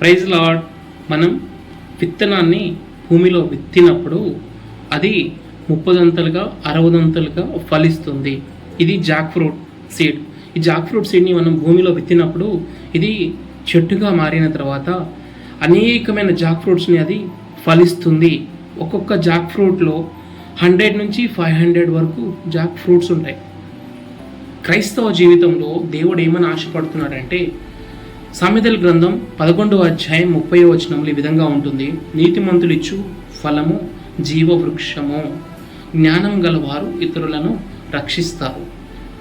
Praise lord మనం విత్తనాన్ని భూమిలో విత్తినప్పుడు అది ముప్పదంతలుగా అరవదంతలుగా ఫలిస్తుంది. ఇది జాక్ ఫ్రూట్ సీడ్ ఈ జాక్ ఫ్రూట్ సీడ్ని మనం భూమిలో విత్తినప్పుడు ఇది చెట్టుగా మారిన తర్వాత అనేకమైన జాక్ ఫ్రూట్స్ని అది ఫలిస్తుంది. ఒక్కొక్క జాక్ ఫ్రూట్లో హండ్రెడ్ నుంచి ఫైవ్ హండ్రెడ్ వరకు జాక్ ఫ్రూట్స్ ఉంటాయి. క్రైస్తవ జీవితంలో దేవుడు ఏమని ఆశపడుతున్నాడంటే సామెతల గ్రంథం పదకొండవ అధ్యాయం ముప్పై వచనంలో ఈ విధంగా ఉంటుంది. నీతిమంతులిచ్చు ఫలము జీవవృక్షము. జ్ఞానం గలవారు ఇతరులను రక్షిస్తారు.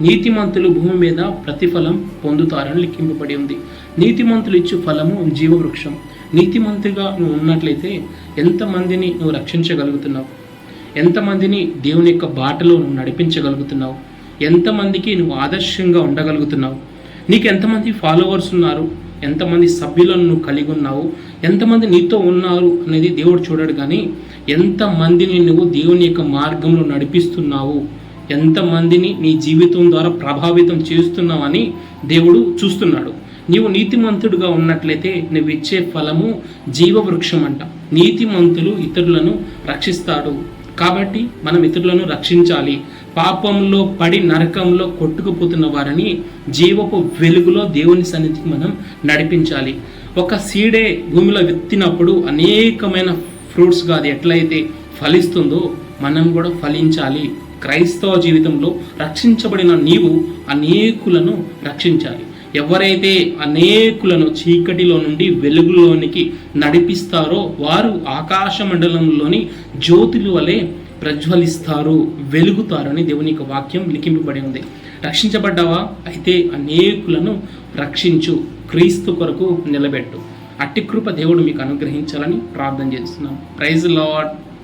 నీతిమంతులు భూమి మీద ప్రతిఫలం పొందుతారని లిఖింపబడి ఉంది. నీతిమంతులు ఇచ్చు ఫలము జీవవృక్షం. నీతిమంతుగా నువ్వు ఉన్నట్లయితే ఎంతమందిని నువ్వు రక్షించగలుగుతున్నావు? ఎంతమందిని దేవుని యొక్క బాటలో నువ్వు నడిపించగలుగుతున్నావు? ఎంతమందికి నువ్వు ఆదర్శంగా ఉండగలుగుతున్నావు? నీకు ఎంతమంది ఫాలోవర్స్ ఉన్నారు? ఎంతమంది సభ్యులను నువ్వు కలిగి ఉన్నావు? ఎంతమంది నీతో ఉన్నారు అనేది దేవుడు చూడడు కానీ ఎంతమందిని నువ్వు దేవుని యొక్క మార్గంలో నడిపిస్తున్నావు? ఎంతమందిని నీ జీవితం ద్వారా ప్రభావితం చేస్తున్నావని దేవుడు చూస్తున్నాడు. నీవు నీతిమంతుడుగా ఉన్నట్లయితే నువ్వు ఇచ్చే ఫలము జీవవృక్షం అంట నీతిమంతులు ఇతరులను రక్షిస్తాడు. కాబట్టి మనం ఇతరులను రక్షించాలి. పాపంలో పడి నరకంలో కొట్టుకుపోతున్న వారిని జీవపు వెలుగులో దేవుని సన్నిధికి మనం నడిపించాలి. ఒక సీడే భూమిలో విత్తినప్పుడు అనేకమైన ఫ్రూట్స్గా అది ఎట్లయితే ఫలిస్తుందో మనం కూడా ఫలించాలి. క్రైస్తవ జీవితంలో రక్షించబడిన నీవు అనేకులను రక్షించాలి. ఎవరైతే అనేకులను చీకటిలో నుండి వెలుగులోనికి నడిపిస్తారో వారు ఆకాశ మండలంలోని జ్యోతుల వలె ప్రజ్వలిస్తారు వెలుగుతారని దేవుని యొక్క వాక్యం లిఖింపబడి ఉంది. రక్షించబడ్డావా? అయితే అనేకులను రక్షించు క్రీస్తు కొరకు నిలబెట్టు. అట్టి కృప దేవుడు మీకు అనుగ్రహించాలని ప్రార్థన చేస్తున్నాం. Praise lord